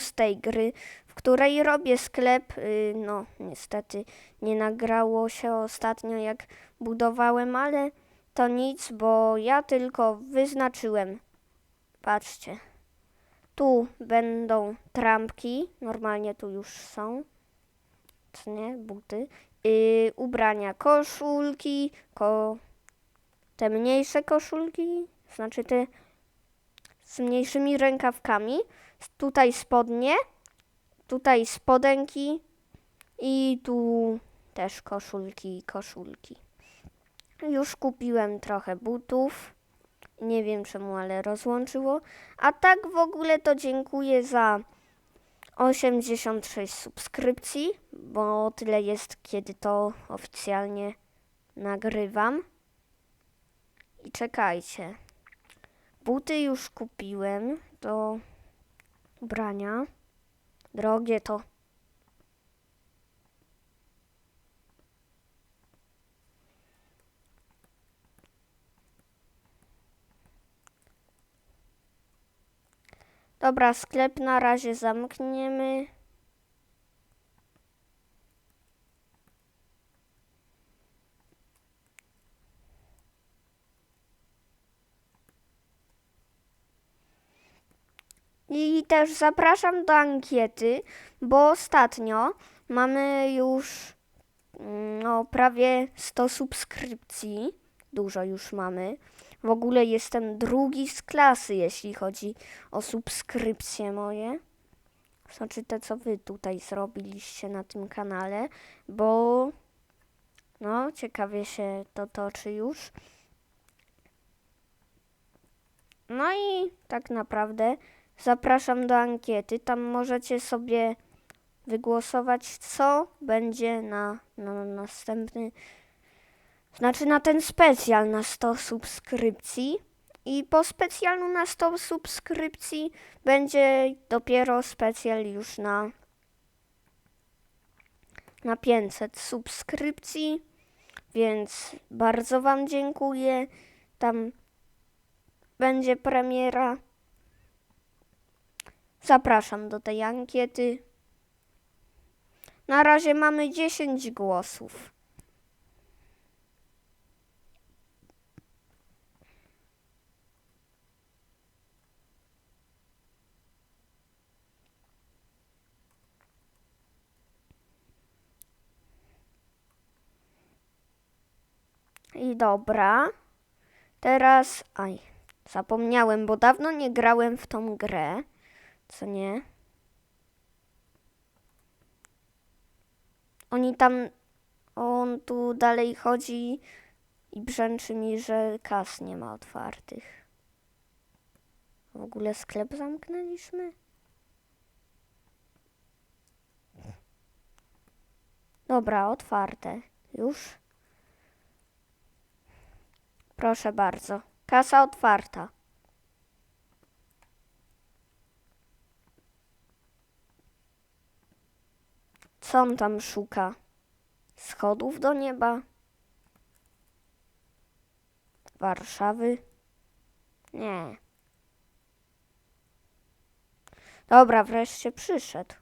z tej gry, w której robię sklep. Y, No, niestety nie nagrało się ostatnio, jak budowałem, ale to nic, bo ja tylko wyznaczyłem. Patrzcie. Tu będą trampki, normalnie tu już są. Co nie? Buty. Yy, ubrania, koszulki, ko... te mniejsze koszulki, znaczy te z mniejszymi rękawkami. Tutaj spodnie, tutaj spodenki i tu też koszulki i koszulki. Już kupiłem trochę butów. Nie wiem czemu, ale rozłączyło. A tak w ogóle to dziękuję za 86 subskrypcji, bo tyle jest, kiedy to oficjalnie nagrywam. I czekajcie. Buty już kupiłem do ubrania. Drogie to. Dobra, sklep na razie zamkniemy. I też zapraszam do ankiety, bo ostatnio mamy już mm, no, prawie 100 subskrypcji. Dużo już mamy. W ogóle jestem drugi z klasy, jeśli chodzi o subskrypcje moje. Znaczy te, co wy tutaj zrobiliście na tym kanale, bo no, ciekawie się to toczy już. No i tak naprawdę zapraszam do ankiety. Tam możecie sobie wygłosować, co będzie na, na następny, znaczy na ten specjal na 100 subskrypcji. I po specjalu na 100 subskrypcji będzie dopiero specjal już na, na 500 subskrypcji. Więc bardzo Wam dziękuję. Tam będzie premiera. Zapraszam do tej ankiety. Na razie mamy 10 głosów. I dobra. Teraz. Aj, zapomniałem, bo dawno nie grałem w tą grę. Co nie? Oni tam. On tu dalej chodzi i brzęczy mi, że kas nie ma otwartych. W ogóle sklep zamknęliśmy? Dobra, otwarte. Już? Proszę bardzo. Kasa otwarta. Co on tam szuka? Schodów do nieba? Warszawy? Nie. Dobra, wreszcie przyszedł.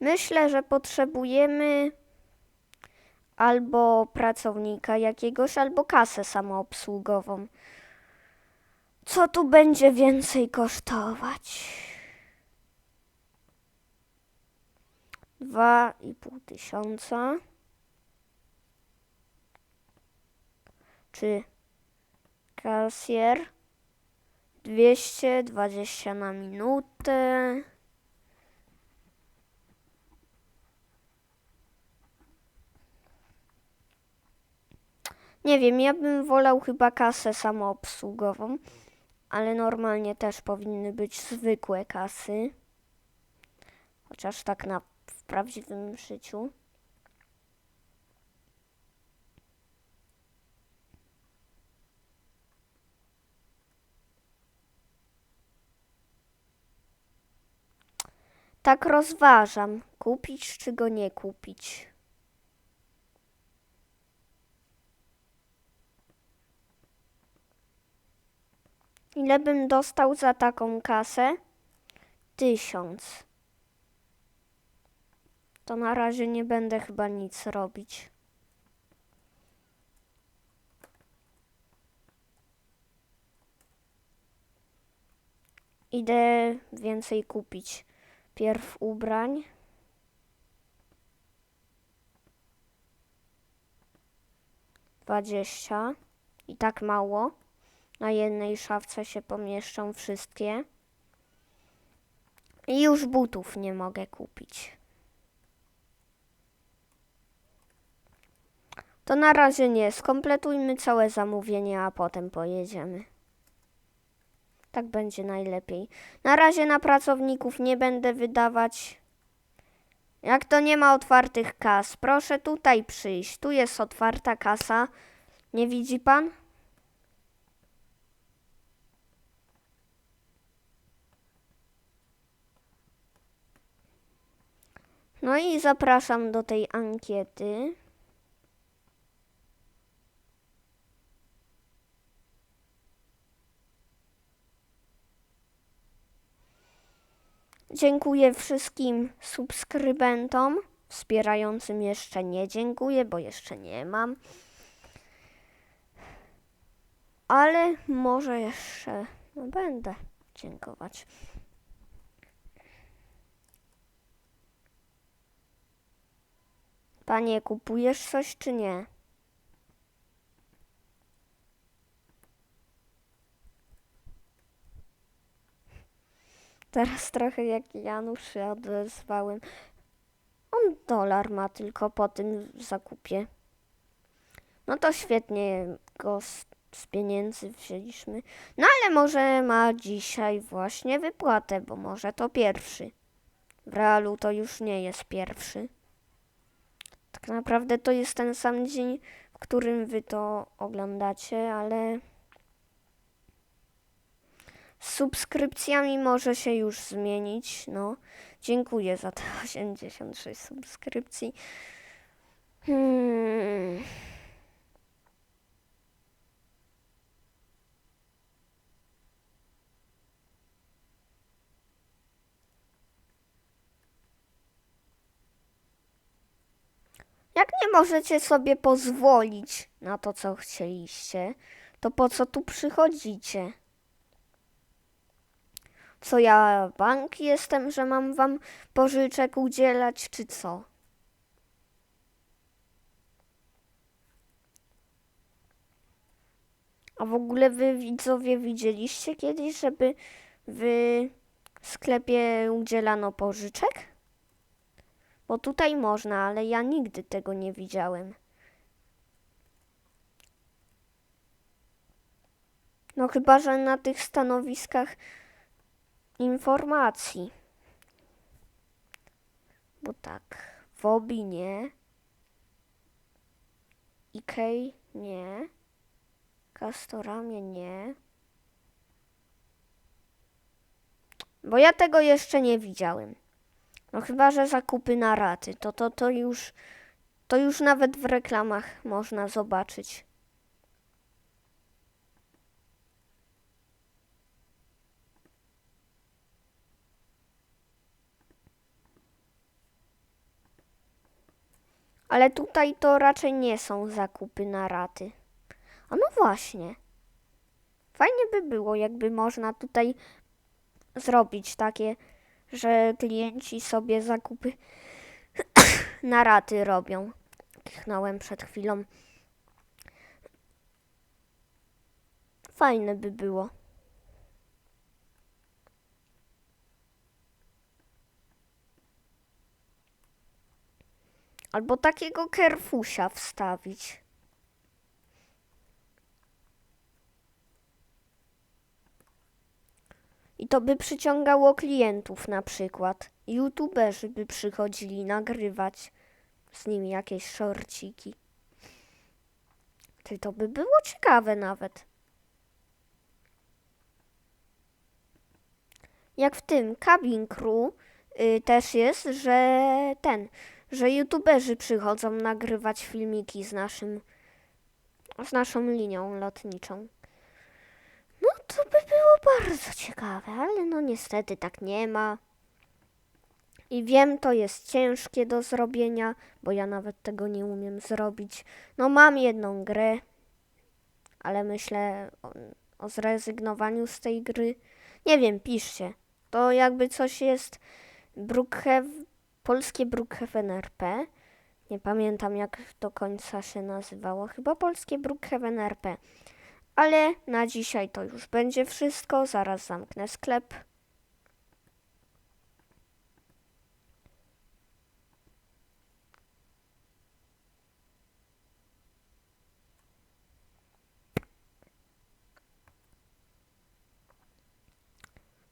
Myślę, że potrzebujemy albo pracownika jakiegoś, albo kasę samoobsługową. Co tu będzie więcej kosztować? Dwa i pół tysiąca. Czy kasjer? Dwieście dwadzieścia na minutę. Nie wiem, ja bym wolał chyba kasę samoobsługową, ale normalnie też powinny być zwykłe kasy. Chociaż tak na, prawdziwym życiu. Tak rozważam, kupić czy go nie kupić. Ile bym dostał za taką kasę? Tysiąc. To na razie nie będę chyba nic robić. Idę więcej kupić. Pierw ubrań. Dwadzieścia. I tak mało. Na jednej szafce się pomieszczą wszystkie. I już butów nie mogę kupić. To na razie nie. Skompletujmy całe zamówienie, a potem pojedziemy. Tak będzie najlepiej. Na razie na pracowników nie będę wydawać. Jak to nie ma otwartych kas, proszę tutaj przyjść. Tu jest otwarta kasa. Nie widzi pan? No i zapraszam do tej ankiety. Dziękuję wszystkim subskrybentom. Wspierającym jeszcze nie dziękuję, bo jeszcze nie mam. Ale może jeszcze no będę dziękować. Panie, kupujesz coś czy nie? Teraz trochę jak Janusz się odezwałem. On dolar ma tylko po tym zakupie. No to świetnie go z, z pieniędzy wzięliśmy. No ale może ma dzisiaj właśnie wypłatę, bo może to pierwszy. W realu to już nie jest pierwszy. Tak naprawdę to jest ten sam dzień, w którym wy to oglądacie, ale subskrypcjami może się już zmienić. No, dziękuję za te 86 subskrypcji. Hmm. Jak nie możecie sobie pozwolić na to, co chcieliście, to po co tu przychodzicie? Co ja bank jestem, że mam wam pożyczek udzielać, czy co? A w ogóle wy widzowie widzieliście kiedyś, żeby w sklepie udzielano pożyczek? Bo tutaj można, ale ja nigdy tego nie widziałem. No chyba, że na tych stanowiskach informacji. Bo tak, Wobi nie, Ikej nie, Castoramie nie. Bo ja tego jeszcze nie widziałem. No chyba, że zakupy na raty, to to, to już to już nawet w reklamach można zobaczyć. Ale tutaj to raczej nie są zakupy na raty. A no właśnie. Fajnie by było, jakby można tutaj zrobić takie, że klienci sobie zakupy na raty robią. Kichnąłem przed chwilą. Fajne by było. Albo takiego kerfusia wstawić. I to by przyciągało klientów na przykład. YouTuberzy by przychodzili nagrywać z nimi jakieś szorciki. Ty to by było ciekawe nawet. Jak w tym Cabin Crew y, też jest, że ten, że youtuberzy przychodzą nagrywać filmiki z naszym, z naszą linią lotniczą. No to by było bardzo ciekawe, ale no niestety tak nie ma. I wiem, to jest ciężkie do zrobienia, bo ja nawet tego nie umiem zrobić. No mam jedną grę, ale myślę o, o zrezygnowaniu z tej gry. Nie wiem, piszcie. To jakby coś jest Brookhaven, polskie Brookhaven RP. Nie pamiętam jak do końca się nazywało. Chyba polskie Brookhaven RP. Ale na dzisiaj to już będzie wszystko. Zaraz zamknę sklep.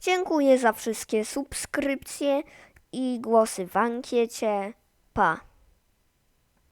Dziękuję za wszystkie subskrypcje i głosy w ankiecie. Pa!